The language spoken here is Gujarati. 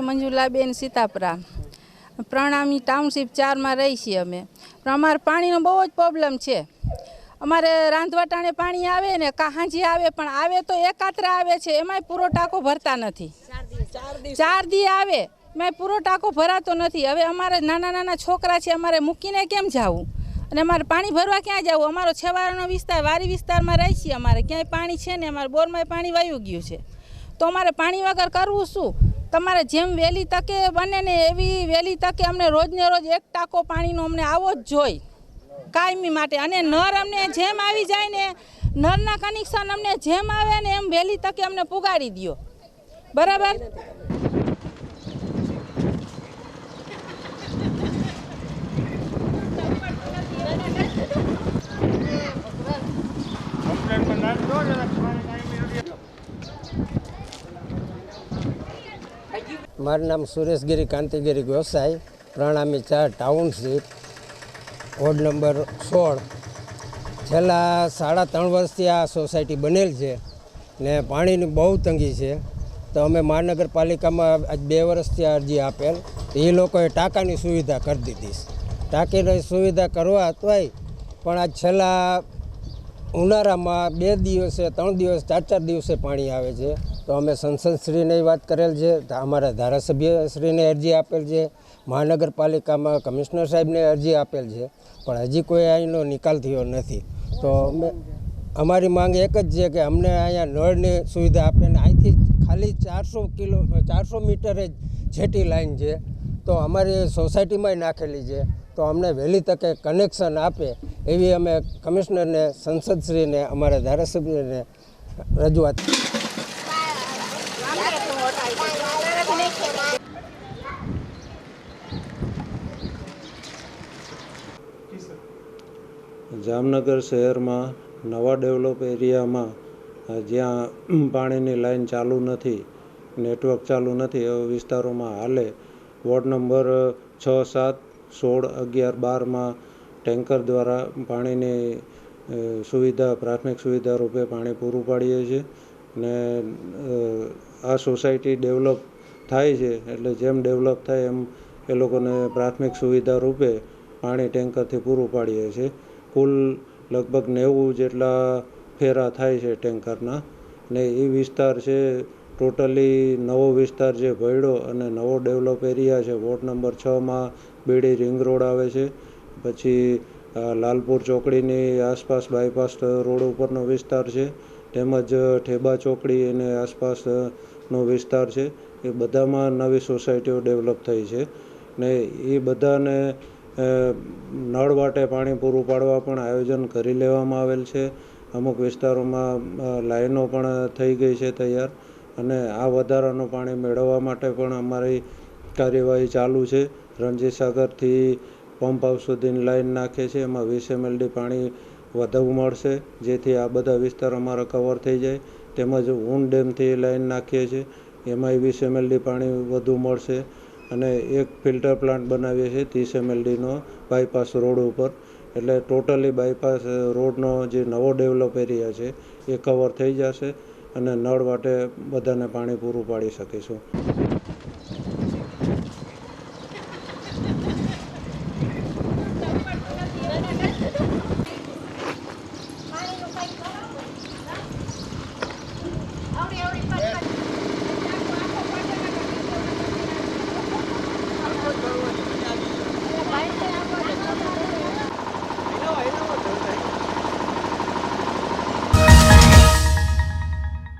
મંજુલાબેન સીતાપરા. પ્રણામી ટાઉનશીપ ચારમાં રહી છીએ અમે. પણ અમારે પાણીનો બહુ જ પ્રોબ્લેમ છે. અમારે રાંધવાટાણે પાણી આવે ને કાહાંજી આવે, પણ આવે તો એકાત્ર આવે છે. એમાંય પૂરો ટાંકો ભરતા નથી. ચાર દી આવે, એમાંય પૂરો ટાંકો ભરાતો નથી. હવે અમારે નાના નાના છોકરા છે, અમારે મૂકીને કેમ જવું? અને અમારે પાણી ભરવા ક્યાં જવું? અમારો છેવાડાનો વિસ્તાર, વારી વિસ્તારમાં રહી છીએ અમારે. ક્યાંય પાણી છે ને અમારે બોરમાં પાણી વાયું ગયું છે. તો અમારે પાણી વગર કરવું શું? તમારે જેમ વહેલી તકે બને ને એવી વહેલી તકે અમને રોજને રોજ એક ટાંકો પાણીનો અમને આવો જ જોઈ. કાયમી માટે. અને નર અમને જેમ આવી જાય ને, નરના કનેક્શન અમને જેમ આવે ને એમ વહેલી તકે અમને પુગાડી દ્યો. બરાબર? મારું નામ સુરેશગીરી, કાંતિગીરી ગોસાઈ, પ્રણામી ચાર ટાઉનશીપ, વોર્ડ નંબર સોળ. છેલ્લા સાડા ત્રણ વર્ષથી આ સોસાયટી બનેલ છે ને પાણીની બહુ તંગી છે. તો અમે મહાનગરપાલિકામાં આજ બે વર્ષથી અરજી આપેલ. એ લોકોએ ટાંકાની સુવિધા કરી દીધી ટાંકીની સુવિધા કરવા તોય પણ આજ છેલ્લા ઉનાળામાં બે દિવસે, ત્રણ દિવસ, ચાર ચાર દિવસે પાણી આવે છે. તો અમે સંસદશ્રીને વાત કરેલ છે અમારા ધારાસભ્યશ્રીને અરજી આપેલ છે, મહાનગરપાલિકામાં કમિશનર સાહેબને અરજી આપેલ છે, પણ હજી કોઈ અહીંનો નિકાલ થયો નથી. તો અમે, અમારી માંગ એક જ છે કે અમને અહીંયા નળની સુવિધા આપે ને અહીંથી ખાલી ચારસો કિલો, ચારસો મીટર જ જેટી લાઈન છે, તો અમારી સોસાયટીમાંય નાખેલી છે, તો અમને વહેલી તકે કનેક્શન આપે એવી અમે કમિશનરને, સંસદશ્રીને, અમારા ધારાસભ્યને રજૂઆત જામનગર શહેરમાં, નવા ડેવલપ એરિયામાં, જ્યાં પાણીની લાઈન ચાલુ નથી, નેટવર્ક ચાલુ નથી એવા વિસ્તારોમાં હાલે. વોર્ડ નંબર છ, સાત, સોળ, અગિયાર, બારમાં ટેન્કર દ્વારા પાણીની સુવિધા, પ્રાથમિક સુવિધા રૂપે પાણી પૂરું પાડીએ છીએ ને આ સોસાયટી ડેવલપ થાય છે એટલે જેમ ડેવલપ થાય એમ એ લોકોને પ્રાથમિક સુવિધા રૂપે પાણી ટેન્કરથી પૂરું પાડીએ છીએ. કુલ લગભગ નેવું જેટલા ફેરા થાય છે ટેન્કરના. ને એ વિસ્તાર છે ટોટલી નવો વિસ્તાર છે ભયડો અને નવો ડેવલપ એરિયા છે વોર્ડ નંબર છમાં બીડી રિંગ રોડ આવે છે. પછી લાલપુર ચોકડીની આસપાસ બાયપાસ રોડ ઉપરનો વિસ્તાર છે. તેમજ ઠેબા ચોકડી અને આસપાસનો વિસ્તાર છે. એ બધામાં નવી સોસાયટીઓ ડેવલપ થઈ છે. ને એ બધાને નળ વાટે પાણી પૂરું પાડવા પણ આયોજન કરી લેવામાં આવેલ છે. અમુક વિસ્તારોમાં લાઈનો પણ થઈ ગઈ છે તૈયાર અને આ વધારાનું પાણી મેળવવા માટે પણ અમારી કાર્યવાહી ચાલુ છે. રણજીત સાગરથી પંપ હાઉસ સુધીની લાઈન નાખે છે. એમાં વીસ એમએલડી પાણી વધુ મળશે. જેથી આ બધા વિસ્તાર અમારા કવર થઈ જાય. તેમજ ઊન ડેમથી લાઈન નાખીએ છીએ. એમાંય વીસ એમએલડી પાણી વધુ મળશે. અને એક ફિલ્ટર પ્લાન્ટ બનાવીએ છીએ ત્રીસ એમએલડીનો બાયપાસ રોડ ઉપર. એટલે ટોટલી બાયપાસ રોડનો જે નવો ડેવલપ એરિયા છે એ કવર થઈ જશે અને નળ માટે બધાને પાણી પૂરું પાડી શકીશું.